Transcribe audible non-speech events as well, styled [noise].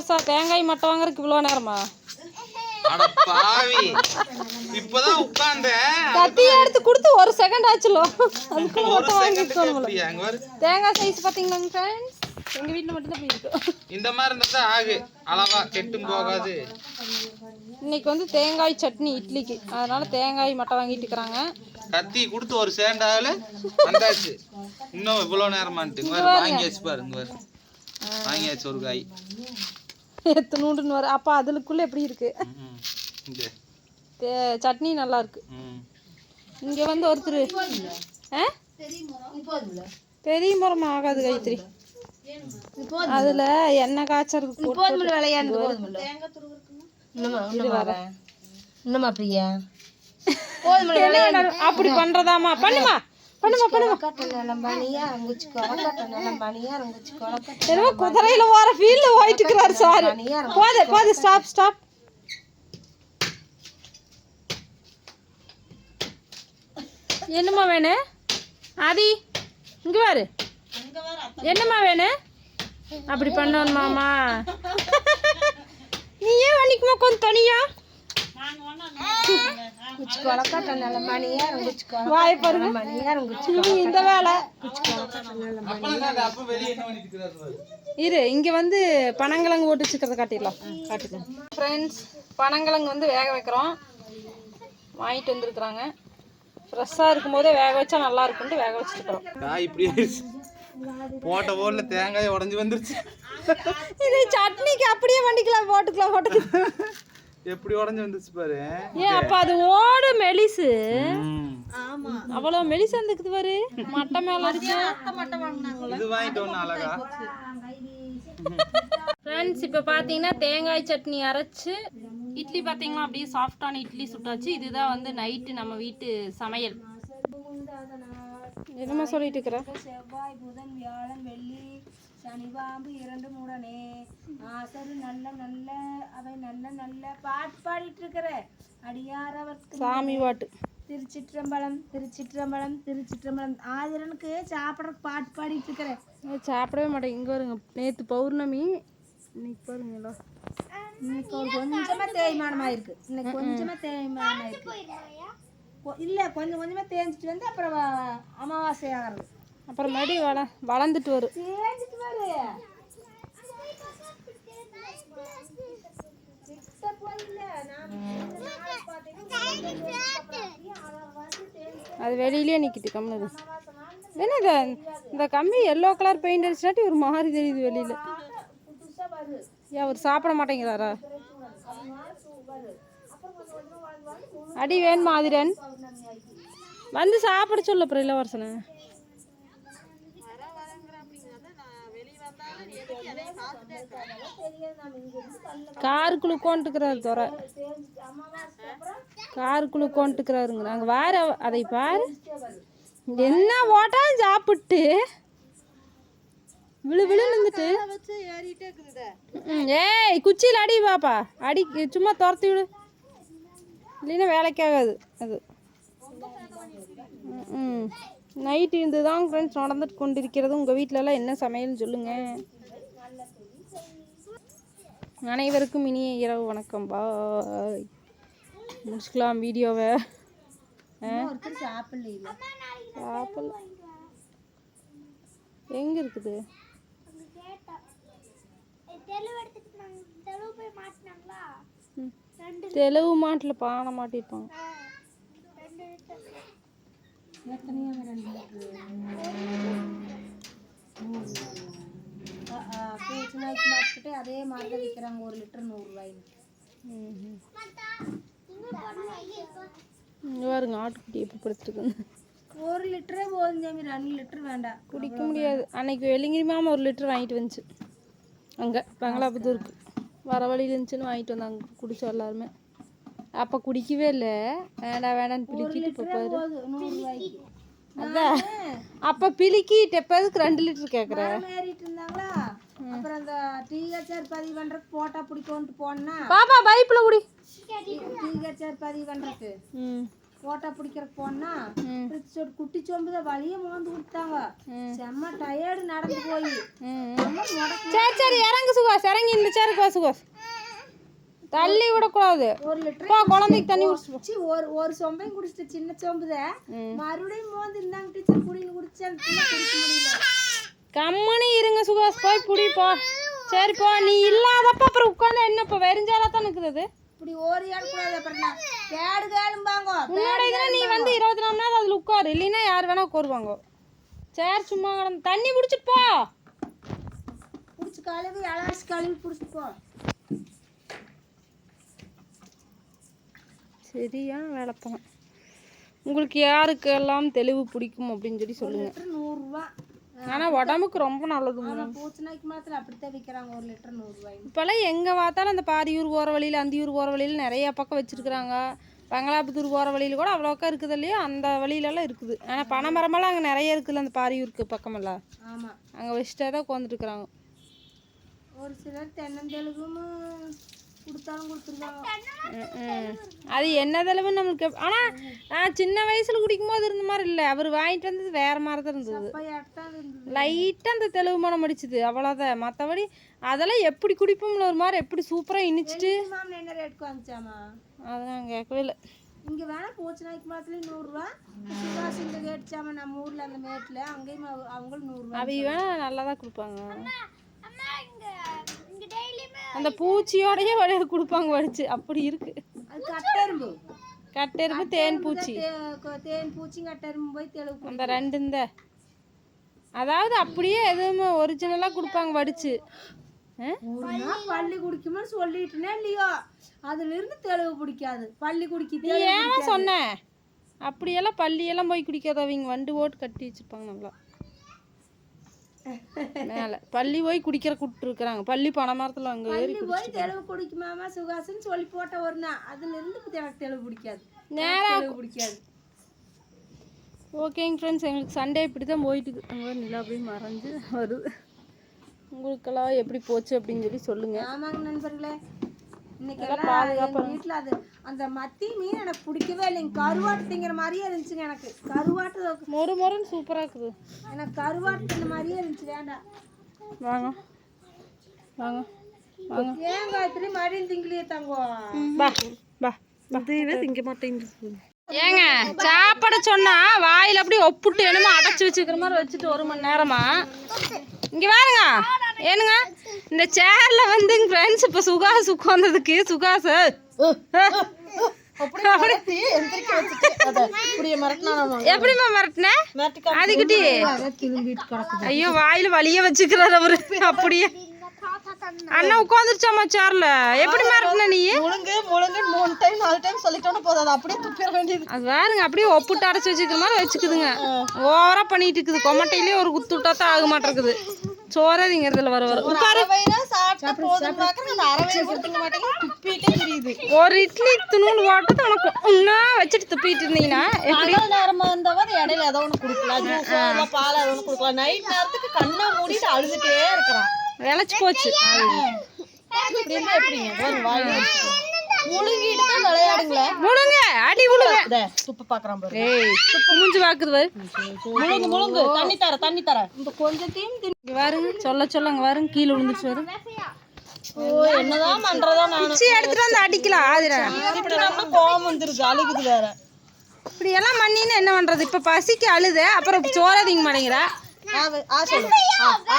இளவரசா தேங்காய் மட்டை வாங்குறதுக்கு இவ்வளோ நேரமா? இப்பதான் உட்கார்ந்தேன். கத்தியை எடுத்து கொடுத்து ஒரு செகண்ட் ஆச்சுலோ. அதுக்குள்ள ஒரு மொத்தம் வாங்கி செகண்டுக்கு எப்படியா? அங்க பாரு. தேங்காய் சைஸ் பார்த்தீங்களாங்க ஃப்ரெண்ட்ஸ் மட்டும்தான் போயிருக்கோம் இந்த மாதிரி இருந்தா ஆகு. அளவா கெட்டும் போகாது. இன்னைக்கு வந்து தேங்காய் சட்னி இட்லிக்கு. அதனால தேங்காய் மட்டை வாங்கிட்டு இருக்கிறாங்க. கத்தி கொடுத்து ஒரு சேண்டாவில வந்தாச்சு. இன்னும் இவ்வளவு நேரமான்ட்டு. வாங்கியாச்சு பாரு இங்க பாரு வாங்கியாச்சு ஒரு காய். எத்தனூண்டுன்னு வர அப்போ அதுக்குள்ளே எப்படி இருக்கு? சட்னி நல்லா இருக்கு. இங்கே வந்து ஒருத்தர். ஆ? பெரிய மரம் ஆகாது கைத்திரி அதில் எண்ணெய் காய்ச்சறதுக்கு போட்டு இன்னுமா பிரியா? [laughs] அப்படி பண்றதாமா பண்ணுமா? பண்ணுமா பண்ணுமா? நிலம் பனியா அங்குச்சு என்னமோ குதிரையில போற போயிட்டு இருக்கிறாரு சார். போது போது ஸ்டாப் ஸ்டாப் என்னம்மா வேணும் ஆதி இங்க பாரு. என்னம்மா வேணும் அப்படி பண்ணணுமாமா [laughs] நீ ஏன் வண்டிக்குமா கொஞ்சம் தனியா? குச்சி கொலக்கட்டை வாய பாருங்க. இந்த வேலை. பண்ணிட்டு இருக்கிறாரு பாரு. இரு இங்க வந்து பனங்கிழங்கு ஓட்டு வச்சுக்கிறத காட்டிடலாம். காட்டுங்க ஃப்ரெண்ட்ஸ் பனங்கிழங்கு வந்து வேக வைக்கிறோம். வாங்கிட்டு வந்திருக்கிறாங்க. ஃப்ரெஷ்ஷாக இருக்கும்போதே வேக வச்சா நல்லா இருக்கும்ட்டு வேக வச்சுருக்கிறோம். காய் இப்படி போட்ட போர்ல தேங்காய் உடைஞ்சு வந்துருச்சு. இது சட்னிக்கு அப்படியே வண்டிக்கலாம் போட்டுக்கலாம் போட்டுக்கலாம். எப்படி உடைஞ்சு வந்துருச்சு பாரு. ஏன் அப்போ அது ஓடு மெலிசு. ம். அவ்வளோ மெலிசு வந்துக்குது பாரு. மட்டை மேலே அடிச்சு. இது வாங்கிட்டு ஒண்ணு அழகா. ஃப்ரெண்ட்ஸ் இப்போ பார்த்தீங்கன்னா தேங்காய் சட்னி அரைச்சு இட்லி பார்த்தீங்கன்னா அப்படியே சாஃப்டான இட்லி சுட்டாச்சு. இதுதான் வந்து நைட்டு நம்ம வீட்டு சமையல். என்னம்மா சொல்லிட்டு இருக்கிற? செவ்வாய் புதன் வியாழன் வெள்ளி சனி பாம்பு இரண்டு மூடனே. ஆசரு நல்ல நல்ல அவை நல்ல நல்ல பாட்டு பாடிட்டு இருக்கிற அடியாரவர்க்கு சாமி பாட்டு. திருச்சிற்றம்பலம் திருச்சிற்றம்பலம் திருச்சிற்றம்பலம். ஆதிரனுக்கு சாப்பிட பாட்டு பாடிட்டு இருக்கிறேன் சாப்பிடவே மாட்டேன். இங்கே வருங்க. நேற்று பௌர்ணமி. இன்னைக்கு பாருங்களா இன்னைக்கு ஒரு கொஞ்சமா தேய்மானமா இருக்கு. இன்னைக்கு கொஞ்சமா தேய்மானமா இருக்கு. இல்ல கொஞ்சம் கொஞ்சமா தேய்ஞ்சிட்டு வந்து அப்புறம் அமாவாசை ஆகிறது. அப்புறமேடி வள வளர்ந்துட்டு வரும் தேய்ஞ்சிட்டு வரு கிட்ட போயில்ல நான் அது வெளியிலே நிற்கிது கம்முனது என்ன இந்த கம்பி எல்லோ கலர் பெயிண்ட் அடிச்சாட்டி ஒரு மாதிரி தெரியுது வெளியில். ஏன் அவர் சாப்பிட மாட்டேங்கிறாரா? அடி வேணுமா ஆதிரன் வந்து சாப்பிட சொல்ல அப்புறம் இளவரசனை. காருக்குள்ள உட்காந்துக்கிறாரு துறை காருக்குள்ள உட்காந்துக்கிறாருங்க நாங்கள் வேற அதை பாரு. என்ன ஓட்டாலும் சாப்பிட்டு. விழு விழு நின்றுட்டு ஏய் குச்சியில் அடி பாப்பா. அடி சும்மா துரத்தி விடு. இல்லைன்னா வேலைக்காகாது அது. ம் நைட்டு இதுதான் ஃப்ரெண்ட்ஸ் நடந்துட்டு கொண்டிருக்கிறது. உங்கள் வீட்டிலலாம் என்ன சமையல்னு சொல்லுங்கள் அனைவருக்கும் இனிய இரவு வணக்கம். பாய். முடிச்சுக்கலாம் வீடியோவை. ஆப்பிள் எங்கே இருக்குது? தெளிவு மாட்டில் பானை மாட்டிருப்பாங்க. பேச்சு நாய்க்கு மாற்றிக்கிட்டு அதே மாதிரி தான் விற்கிறாங்க. ஒரு லிட்டர் நூறுரூவாய்க்கு இங்கே பாருங்க ஆட்டுக்குட்டி எப்படி படுத்துருக்குன்னு ஒரு லிட்டரே போதும் சாமி. ரெண்டு லிட்டர் வேண்டாம். குடிக்க முடியாது. அன்னைக்கு வெள்ளிங்கிரி மாமா ஒரு லிட்டர் வாங்கிட்டு வந்துச்சு. அங்கே பங்களாபுத்தூருக்கு வர வழியில் இருந்துச்சுன்னு வாங்கிட்டு வந்தாங்க. குடிச்சோம் எல்லாருமே. அப்போ குடிக்கவே இல்லை. வேண்டாம் வேண்டான்னு பிடிக்கிட்டு இப்போ பாரு அதான். அப்போ பிலிக்கிட்டு எப்போ எதுக்கு ரெண்டு லிட்டர் கேட்குற ஏறிட்டு இருந்தாங்களா? அப்புறம் அந்த டிஹெச்ஆர் பதிவு பண்ணுறதுக்கு போட்டா பிடிக்கும்ட்டு போனா பாப்பா பைப்பில் குடி. டிஹெச்ஆர் பதிவு பண்ணுறதுக்கு ம். போட்டா பிடிக்கிறக்கு போனா. சொட்டு குட்டி சோம்பு தான் வழிய மோந்து கொடுத்தாங்க. செம்ம டயர்டு நடந்து போய். சரி சரி இறங்கு சுகாஸ் இறங்கி இந்த சேருக்கு வா சுகாஸ் தள்ளி விடக்கூடாது. ஒரு லிட்டர் குழந்தைக்கு தண்ணி குடிச்சு ஒரு ஒரு சொம்பையும் குடிச்சிட்டு சின்ன சொம்புத. மறுபடியும் மோந்து இருந்தாங்க டீச்சர் குடின்னு குடிச்சு குடிக்க முடியல. கம்மனி இருங்க சுகாஸ் போய் புடி போ சரி போ நீ இல்லாதப்ப அப்புறம் உட்காந்து என்ன இப்போ வெறிஞ்சாலா தான் இருக்குது இப்படி ஓரி ஆடக்கூடாது அப்புறம் கேடு கேளும்பாங்க உன்னோட இதில் நீ வந்து இருபத்தி நாலு நாள் அதில் உட்காரு இல்லைன்னா யார் வேணா உட்காருவாங்க. சரி சும்மா கிடந்து தண்ணி குடிச்சிட்டு போ. பிடிச்சி கழுவி அலாசி கழுவி பிடிச்சிட்டு போ. சரியான வேலைப்போம் உங்களுக்கு யாருக்கு எல்லாம் தெளிவு பிடிக்கும் அப்படின்னு சொல்லி சொல்லுங்க. லிட்டர் நூறுரூவா. ஆனால் உடம்புக்கு ரொம்ப நல்லதுங்க. ஆமாம் பூச்சநாய்க்கு மாத்திரம் அப்படித்தான் விற்கிறாங்க ஒரு லிட்டர் நூறுரூவாய்க்கு இப்போல்லாம் எங்கே பார்த்தாலும் அந்த பாரியூர் போகிற வழியில் அந்தியூர் போகிற வழியில் நிறைய பக்கம் வச்சுருக்குறாங்க. பங்களாபுத்தூர் போகிற வழியில் கூட அவ்வளோக்கா இருக்குது இல்லையா? அந்த வழியிலலாம் இருக்குது. ஆனால் பனைமரமெல்லாம் அங்கே நிறைய இருக்குல்ல அந்த பாரியூருக்கு பக்கமெல்லாம். ஆமாம் அங்கே வச்சுட்டே தான் உட்காந்துட்டுருக்குறாங்க ஒரு சிலர் தென்னந்தெலுகும் அது என்னதளவு நம்மளுக்கு ஆனால் நான் சின்ன வயசில் குடிக்கும்போது இருந்த மாதிரி இல்லை. அவர் வாங்கிட்டு வந்தது வேறு மாதிரி தான் இருந்தது. லைட்டாக அந்த தெளிவு மனம் அடிச்சுது அவ்வளோதான் மற்றபடி அதெல்லாம் எப்படி குடிப்போம்ல ஒரு மாதிரி எப்படி சூப்பராக இனிச்சிட்டு. என்ன ரேட்டுக்கு வந்துச்சாமா அதை நான் கேட்கவே இல்லை. இங்கே வேணா பூச்சநாய்க்கு மாத்திரம் நூறுரூவா. சிவாசி இங்கே கேட்டுச்சாமா நம்ம ஊரில் அந்த மேட்டில் அங்கேயும் அவ- அவங்களும் நூறுரூவா அவங்க வேணா நல்லா தான் கொடுப்பாங்க அந்த பூச்சியோடயே வடிய கொடுப்பாங்க வடிச்சு அப்படி இருக்கு. கட்டெரும்பு. கட்டெரும்பு தேன் பூச்சி. தேன் பூச்சி கட்டெரும்பு போய் தெளிவு அந்த ரெண்டு இந்த. அதாவது அப்படியே எதுவுமே ஒரிஜினலாக கொடுப்பாங்க வடிச்சு? ஒரு நாள் பள்ளி குடிக்குமோ சொல்லிட்டுனே இல்லையோ? அதுல இருந்து தெளிவு பிடிக்காது. பள்ளி குடிக்க நீ ஏமா சொன்ன? அப்படியெல்லாம் பள்ளியெல்லாம் போய் குடிக்காத அவங்க வண்டு ஓட்டு கட்டி வச்சிருப்பாங்க நல்லா மேலே. பள்ளி போய் குடிக்கிற கூப்பிட்டுருக்குறாங்க பள்ளி பனை மரத்தில் அங்கே ஏறி போய் தெளிவு குடிக்குமாமா சுகாசன் சொல்லி போட்ட ஒரு நாள். அதுல இருந்து எனக்கு தெளிவு பிடிக்காது. நேரா தெளிவு பிடிக்காது. ஓகேங்க ஃப்ரெண்ட்ஸ் எங்களுக்கு சண்டே இப்படி தான் போயிட்டுது அங்கே நிலா அப்படியே மறைஞ்சு வருது. உங்களுக்கெல்லாம் எப்படி போச்சு அப்படின்னு சொல்லி சொல்லுங்கள் ஆமாங்க நண்பர்களே. இன்னைக்கு வீட்டுல அது அந்த மத்தி மீன் எனக்கு பிடிக்கவே இல்லைங்க. கருவாட்டு திங்கிற மாதிரியே இருந்துச்சுங்க எனக்கு. கருவாட்டு மொறு மொறுன்னு சூப்பராக இருக்குது. எனக்கு கருவாட்டு தின்ன மாதிரியே இருந்துச்சு வேண்டாம் வாங்க. வாங்க. வாங்க. மறுபடியும் திங்கிலியே தங்கம்? பா பா இதுவே திங்க மாட்டேங்குது ஏங்க சாப்பாடு சொன்னா வாயில அப்படியே ஒப்புட்டு என்னமோ அடைச்சி வச்சுக்கிற மாதிரி வச்சுட்டு ஒரு மணி நேரமா? இங்க பாருங்க ஏனுங்க இந்த சேர்ல வந்து ஃப்ரெண்ட்ஸ் இப்ப சுகாஸ் உட்கார்ந்ததுக்கு சுகாஸ் எப்படிம்மா மிரட்டின? அதுக்கிட்டி. ஐயோ வாயில வலிய வச்சுக்கிறாரு அவரு. அப்படியே. அண்ணா உட்காந்துருச்சாமா சேர்ல எப்படி மிரட்டின நீ? முழுங்கு முழுங்கு மூணு டைம் நாலு டைம் சொல்லிட்டோன்னு போதும். அதை அப்படியே துப்பிட வேண்டியது. அது அப்படியே ஒப்புட்டு அடைச்சி வச்சுக்கிற மாதிரி வச்சுக்குதுங்க. ஓவரா பண்ணிட்டு இருக்குது. கொமட்டையிலே ஒரு குத்து விட்டா தான் ஆக மாட்டேங்குது. சோறாதிங்கிறதுல வர வர உட்காரு. வயிறா சாப்பிட்டா போதும் பார்க்குறேன் அந்த அரை வயிறு கொடுத்துக்க மாட்டேங்க துப்பிட்டே தெரியுது ஒரு இட்லி துணுன்னு போட்டது உனக்கு ஒன்னா வச்சுட்டு துப்பிட்டு இருந்தீங்கன்னா எப்படி? நேரமா இருந்தாவது இடையில ஏதோ ஒன்று கொடுக்கலாம். பால் ஏதோ ஒன்று கொடுக்கலாம். நைட் நேரத்துக்கு கண்ணை மூடிட்டு அழுதுட்டே இருக்கிறான். விளைச்சு போச்சு. எப்படிங்க. முழுங்கிட்டு தான் விளையாடுங்களே. முழுங்க அடி முழுங்க. துப்பு பார்க்குறான் பாரு. ஏய் துப்பு மூஞ்சி பாக்குது பாரு. முழுங்கு முழுங்கு. தண்ணி தர தண்ணி தர. இந்த கொஞ்சத்தையும் தின்னு இங்க பாருங்க சொல்ல சொல்ல அங்க பாருங்க கீழே விழுந்துச்சு வரும் ஓ என்னதான் பண்றதோ நானு. பிச்சி எடுத்துட்டு வந்து அடிக்கலாம் ஆதிரா. இப்படி நம்ம கோவம் வந்துருது அழுகுது வேற. இப்படி எல்லாம் என்ன பண்றது? இப்ப பசிக்கு அழுத அப்புறம் சோறாதிங்க மாட்டேங்கிறா ஆ, ஆ சொல்லு. ஆ, ஆ.